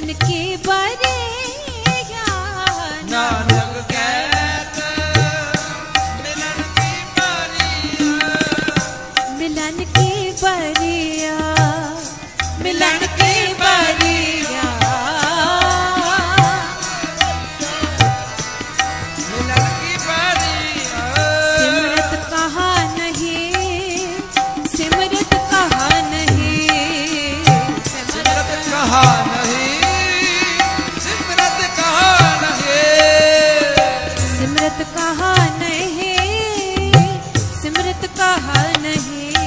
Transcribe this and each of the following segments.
मिलन बारे बरिया सिमरत कहा नहीं? सिमरत कहा नहीं?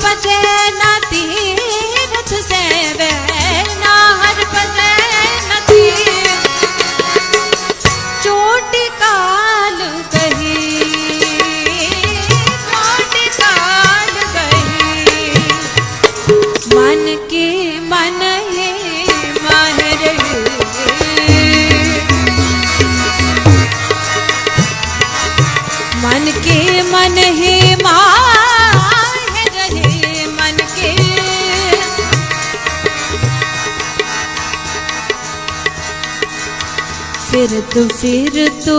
हर फिर तो फिर तो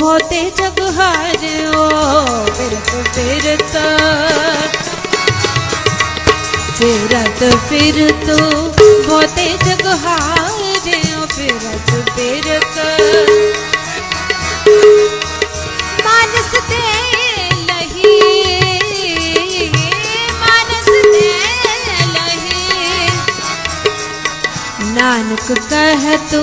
बहुते जग हारो फिर तो फिर तो। फिरत फिर तो बहुते जग हारो फिरत मानस ते मानस ते लही। नानक कह तू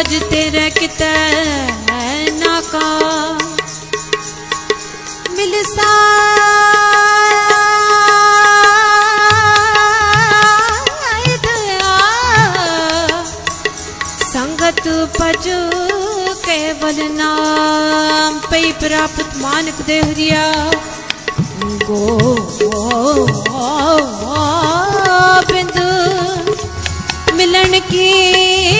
काज तेरा कित ना का मिल सा संगत पजु केवल नाम पे प्राप्त मानक देहरिया गो बिंद मिलन की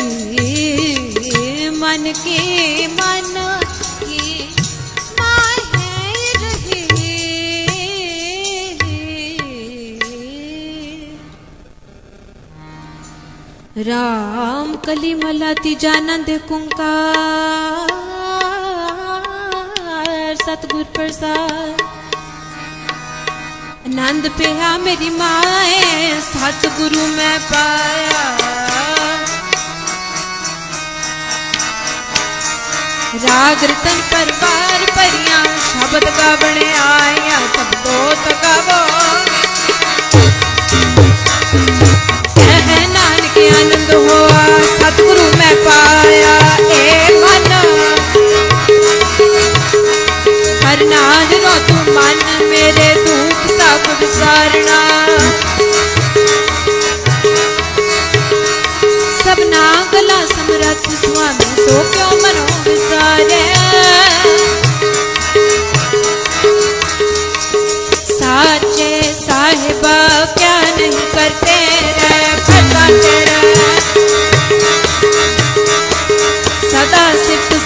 के मन माह रही। राम कली मलाती जानंद कुंकार, सतगुर प्रसाद। आनंद पिया मेरी माए, सतगुरु मैं पाया। राग रतन पर बार परिया, शब्द का बने आया, शब्दो तकावो तू मन, मेरे दूप सा कुछ सारणा सब ना गला समरथ, स्वामी सो क्यों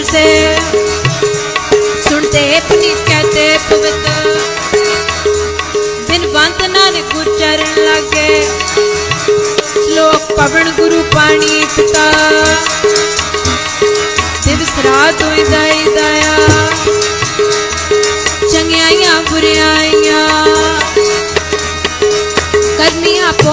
ਭਏ ਸਰਸੇ ਸੁਣਤੇ ਪਨੀਤ ਕਹਤੇ ਪਵਿੱਤ ਬਿਨਵੰਤ ਨਾਨਕ ਗੁਚਰਨ ਲਾਗੇ। ਸ਼ਲੋਕ ਪਵਨ ਗੁਰੂ ਪਾਣੀ ਪਿਤਾ ਦਿਵਸ ਰਾਤ ਹੋਈ ਦਾਈ ਦਇਆ। ਚੰਗਿਆਈਆਂ ਬੁਰਿਆਈਆਂ। ਕਰਨੀਆਂ ਪੋ